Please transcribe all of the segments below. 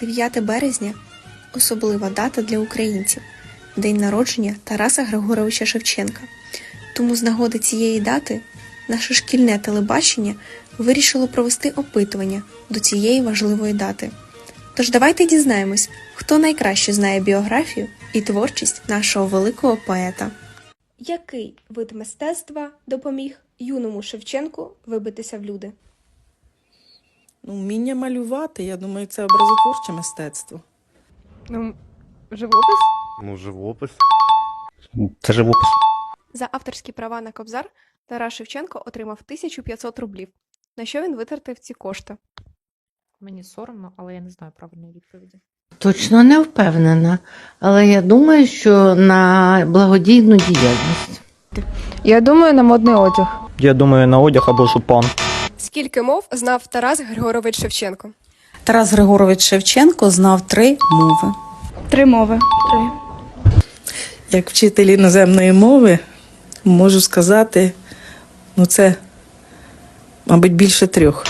9 березня особлива дата для українців день народження Тараса Григоровича Шевченка. Тому з нагоди цієї дати наше шкільне телебачення вирішило провести опитування до цієї важливої дати. Тож давайте дізнаємось, хто найкраще знає біографію і творчість нашого великого поета. Який вид мистецтва допоміг юному Шевченку вибитися в люди? Ну, вміння малювати, я думаю, це образотворче мистецтво. Ну, живопис? Ну, живопис. Це живопис. За авторські права на Кобзар Тарас Шевченко отримав 1500 рублів. На що він витратив ці кошти? Мені соромно, але я не знаю правильної відповіді. Точно не впевнена, але я думаю, що на благодійну діяльність. Я думаю, на модний одяг. Я думаю, на одяг або жупан. Скільки мов знав Тарас Григорович Шевченко? Тарас Григорович Шевченко знав три мови. Три мови. Три. Як вчитель іноземної мови, можу сказати, ну це, мабуть, більше трьох.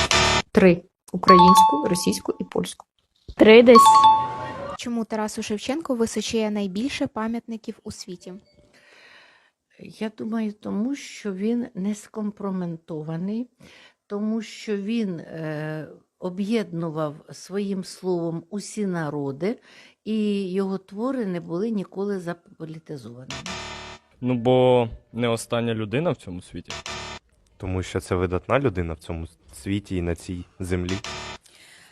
Три: українську, російську і польську. Три десь. Чому Тарасу Шевченку височіє найбільше пам'ятників у світі? Я думаю, тому що він не скомпроментований, тому що він е, об'єднував своїм словом усі народи, і його твори не були ніколи заполітизованими. Ну, бо не остання людина в цьому світі. Тому що це видатна людина в цьому світі і на цій землі.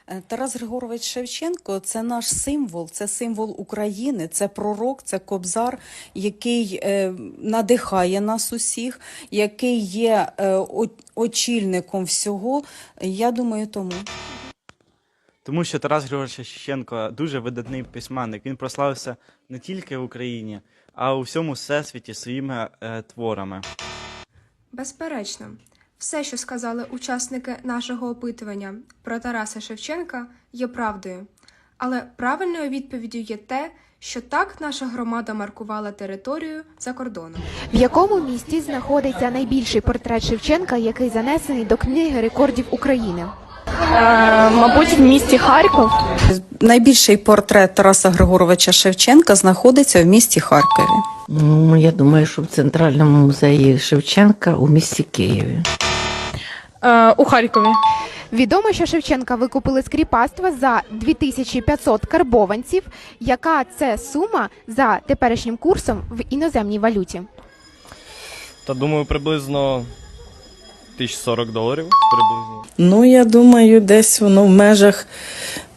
Е, Тарас Григорович Шевченко це наш символ, це символ України, це пророк, це кобзар, який е, надихає нас усіх, який є е, очільником всього. Я думаю, тому. Тому що Тарас Григорович Шевченко дуже видатний письменник. Він прославився не тільки в Україні, а у всьому всесвіті своїми е, творами. Безперечно, все, що сказали учасники нашого опитування про Тараса Шевченка, є правдою. Але правильною відповіддю є те, що так наша громада маркувала територію за кордоном. В якому місті знаходиться найбільший портрет Шевченка, який занесений до книги рекордів України? мабуть, в місті Харків. Найбільший портрет Тараса Григоровича Шевченка знаходиться в місті Харкові. Ну, я думаю, що в Центральному музеї Шевченка у місті Києві. У Харкові. Відомо, що Шевченка викупили з кріпацтва за 2500 карбованців. Яка це сума за теперішнім курсом в іноземній валюті? Та думаю, приблизно 1040 доларів. Приблизно. Ну, я думаю, десь воно в межах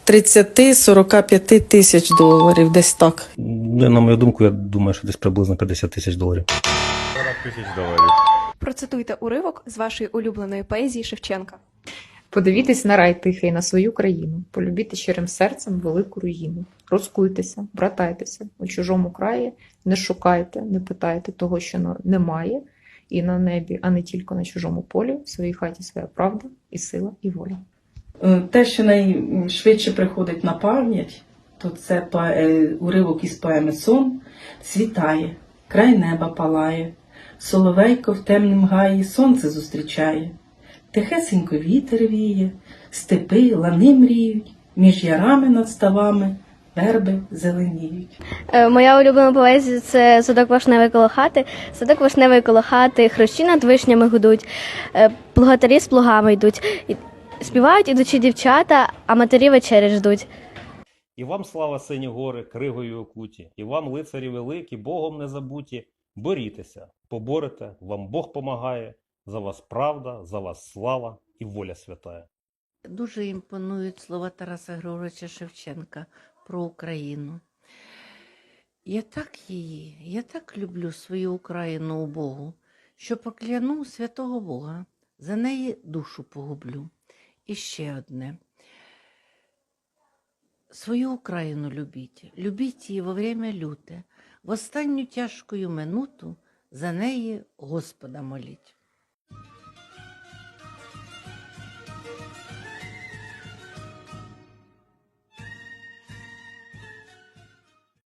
30-45 тисяч доларів, десь так. На мою думку, я думаю, що десь приблизно 50 тисяч доларів. 40 тисяч доларів. Процитуйте уривок з вашої улюбленої поезії Шевченка. Подивітесь на рай тихий, на свою країну, полюбіте щирим серцем велику руїну. Розкуйтеся, братайтеся у чужому краї, не шукайте, не питайте того, що немає, і на небі, а не тільки на чужому полі, в своїй хаті своя правда, і сила, і воля. Е, Те, що найшвидше приходить на пам'ять, то це е, уривок із поеми Сон світає, край неба палає, соловейко в темнім гаї сонце зустрічає, тихесенько вітер віє, степи, лани мріють, між ярами над ставами верби зеленіють. Е, Моя улюблена поезія це садок вишневий коло хати. Садок вишневий коло хати, хрущі над вишнями гудуть, е, плугатарі з плугами йдуть. Співають ідучі дівчата, а матері вечері ждуть. І вам слава сині гори, кригою окуті, і вам, лицарі великі, Богом не забуті. Борітеся, поборете, вам Бог помагає, за вас правда, за вас слава і воля святая. Дуже імпонують слова Тараса Григоровича Шевченка про Україну. Я так її, я так люблю свою Україну у Богу, що покляну святого Бога, за неї душу погублю. І ще одне. Свою Україну любіть, любіть її во время люте, в останню тяжкою минуту за неї Господа моліть.